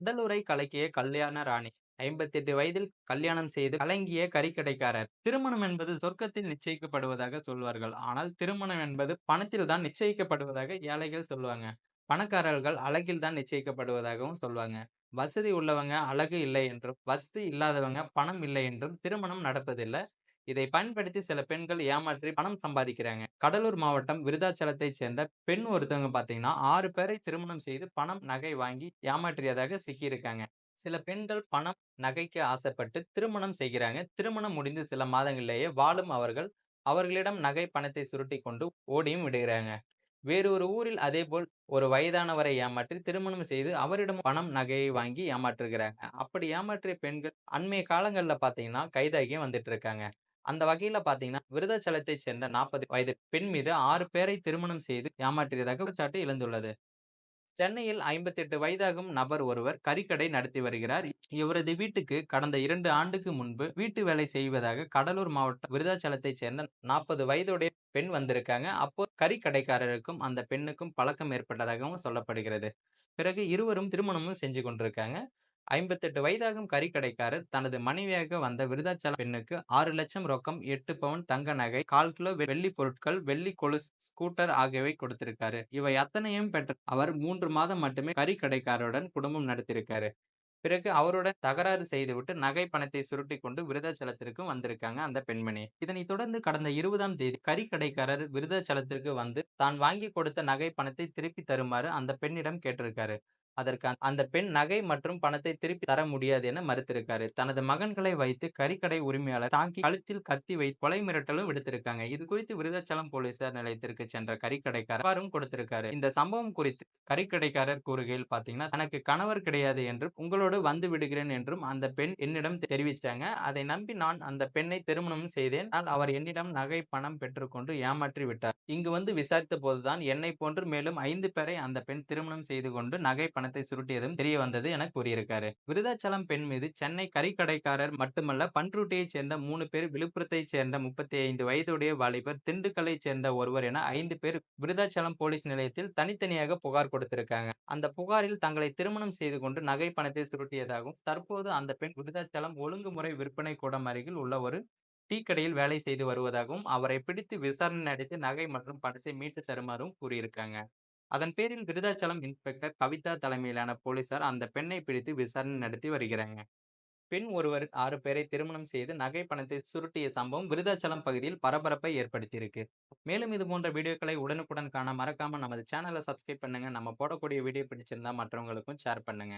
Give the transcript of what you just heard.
கடலூரை கலக்கிய கல்யாண ராணி. ஐம்பத்தி எட்டு வயதில் கல்யாணம் செய்து கலங்கிய கறிக்கடைக்காரர். திருமணம் என்பது சொர்க்கத்தில் நிச்சயிக்கப்படுவதாக சொல்வார்கள். ஆனால் திருமணம் என்பது பணத்தில் தான் நிச்சயிக்கப்படுவதாக ஏழைகள் சொல்லுவாங்க பணக்காரர்கள் அழகில் தான் நிச்சயிக்கப்படுவதாகவும் சொல்லுவாங்க வசதி உள்ளவங்க அழகு இல்லை என்றும் வசதி இல்லாதவங்க பணம் இல்லை என்றும் திருமணம் நடப்பதில்லை. இதை பயன்படுத்தி சில பெண்கள் ஏமாற்றி பணம் சம்பாதிக்கிறாங்க. கடலூர் மாவட்டம் விருதாச்சலத்தைச் சேர்ந்த பெண் ஒருத்தவங்க பார்த்தீங்கன்னா ஆறு பேரை திருமணம் செய்து பணம் நகை வாங்கி ஏமாற்றியதாக சிக்கியிருக்காங்க. சில பெண்கள் பணம் நகைக்கு ஆசைப்பட்டு திருமணம் செய்கிறாங்க. திருமணம் முடிந்து சில மாதங்களிலேயே வாழும் அவர்கள் அவர்களிடம் நகை பணத்தை சுருட்டி கொண்டு ஓடியும் விடுகிறாங்க. வேறொரு ஊரில் அதேபோல் ஒரு வயதானவரை ஏமாற்றி திருமணம் செய்து அவரிடம் பணம் நகையை வாங்கி ஏமாற்றுகிறாங்க. அப்படி ஏமாற்றிய பெண்கள் அண்மைய காலங்களில் பார்த்தீங்கன்னா கைதாகியும் வந்துட்டு இருக்காங்க. அந்த வகையில பாத்தீங்கன்னா விருதாச்சலத்தைச் சேர்ந்த நாற்பது வயது பெண் மீது ஆறு பேரை திருமணம் செய்து ஏமாற்றியதாக குற்றச்சாட்டு எழுந்துள்ளது. சென்னையில் ஐம்பத்தி எட்டு வயதாகும் நபர் ஒருவர் கறிக்கடை நடத்தி வருகிறார். இவரது வீட்டுக்கு கடந்த இரண்டு ஆண்டுக்கு முன்பு வீட்டு வேலை செய்வதாக கடலூர் மாவட்டம் விருதாச்சலத்தைச் சேர்ந்த நாற்பது வயதுடைய பெண் வந்திருக்காங்க. அப்போ கறிக்கடைக்காரருக்கும் அந்த பெண்ணுக்கும் பழக்கம் ஏற்பட்டதாகவும் சொல்லப்படுகிறது. பிறகு இருவரும் திருமணமும் செஞ்சு கொண்டிருக்காங்க. ஐம்பத்தெட்டு வயதாகும் கறிக்கடைக்காரர் தனது மனைவியாக வந்த விருதாச்சலம் பெண்ணுக்கு ஆறு லட்சம் ரொக்கம் எட்டு பவுன் தங்க நகை கால் கிலோ வெள்ளி பொருட்கள் வெள்ளி கொலுசு ஸ்கூட்டர் ஆகியவை கொடுத்திருக்காரு. இவை அத்தனையும் பெற்ற அவர் மூன்று மாதம் மட்டுமே கறிக்கடைக்காரருடன் குடும்பம் நடத்தியிருக்காரு. பிறகு அவருடன் தகராறு செய்துவிட்டு நகை பணத்தை சுருட்டி கொண்டு விருதாச்சலத்திற்கு வந்திருக்காங்க அந்த பெண்மணி. இதனை தொடர்ந்து கடந்த இருபதாம் தேதி கறிக்கடைக்காரர் விருதாச்சலத்திற்கு வந்து தான் வாங்கி கொடுத்த நகை பணத்தை திருப்பி தருமாறு அந்த பெண்ணிடம் கேட்டிருக்காரு. அதற்கு அந்த பெண் நகை மற்றும் பணத்தை திருப்பி தர முடியாது என மறுத்திருக்காரு. தனது மகன்களை வைத்து கறிக்கடை உரிமையாளர் தாக்கி கழுத்தில் கத்தி வைத்து கொலை மிரட்டலும் விடுத்திருக்காங்க. இது குறித்து விருதாச்சலம் போலீசார் நிலையத்திற்கு சென்ற கறிக்கடைக்காரரும் கொடுத்திருக்காரு. இந்த சம்பவம் குறித்து கறிக்கடைக்காரர் கூறுகையில் பாத்தீங்கன்னா தனக்கு கணவர் கிடையாது என்றும் உங்களோடு வந்து விடுகிறேன் என்றும் அந்த பெண் என்னிடம் தெரிவிச்சாங்க அதை நம்பி நான் அந்த பெண்ணை திருமணம் செய்தேன். ஆனால் அவர் என்னிடம் நகை பணம் பெற்றுக்கொண்டு ஏமாற்றி விட்டார். இங்கு வந்து விசாரித்த போதுதான் என்னை போன்று மேலும் ஐந்து பேரை அந்த பெண் திருமணம் செய்து கொண்டு நகை பணம் பணத்தை சுருட்டியதும் தெரிய வந்தது என கூறியிருக்காரு. விருதாச்சலம் பெண் மீது சென்னை கறிக்கடைக்காரர் மட்டுமல்ல பன்ருட்டியைச் சேர்ந்த மூணு பேர் விழுப்புரத்தைச் சேர்ந்த முப்பத்தி ஐந்து வயதுடைய வாலிபர் திண்டுக்கலை சேர்ந்த ஒருவர் என ஐந்து பேர் விருதாச்சலம் போலீஸ் நிலையத்தில் தனித்தனியாக புகார் கொடுத்திருக்காங்க. அந்த புகாரில் தங்களை திருமணம் செய்து கொண்டு நகை பணத்தை சுருட்டியதாகவும் தற்போது அந்த பெண் விருதாச்சலம் ஒழுங்குமுறை விற்பனை கூடம் அருகில் உள்ள ஒரு டீ கடையில் வேலை செய்து வருவதாகவும் அவரை பிடித்து விசாரணை நடத்தி நகை மற்றும் பணத்தை மீட்டு தருமாறும் கூறியிருக்காங்க. அதன் பேரில் விருதாச்சலம் இன்ஸ்பெக்டர் கவிதா தலைமையிலான போலீசார் அந்த பெண்ணை பிடித்து விசாரணை நடத்தி வருகிறாங்க. பெண் ஒருவர் ஆறு பேரை திருமணம் செய்து நகை பணத்தை சுருட்டிய சம்பவம் விருதாச்சலம் பகுதியில் பரபரப்பை ஏற்படுத்தியிருக்கு. மேலும் இது போன்ற வீடியோக்களை உடனுக்குடன் காண மறக்காம நமது சேனலை சப்ஸ்கிரைப் பண்ணுங்க. நம்ம போடக்கூடிய வீடியோ பிடிச்சிருந்தா மற்றவங்களுக்கும் ஷேர் பண்ணுங்க.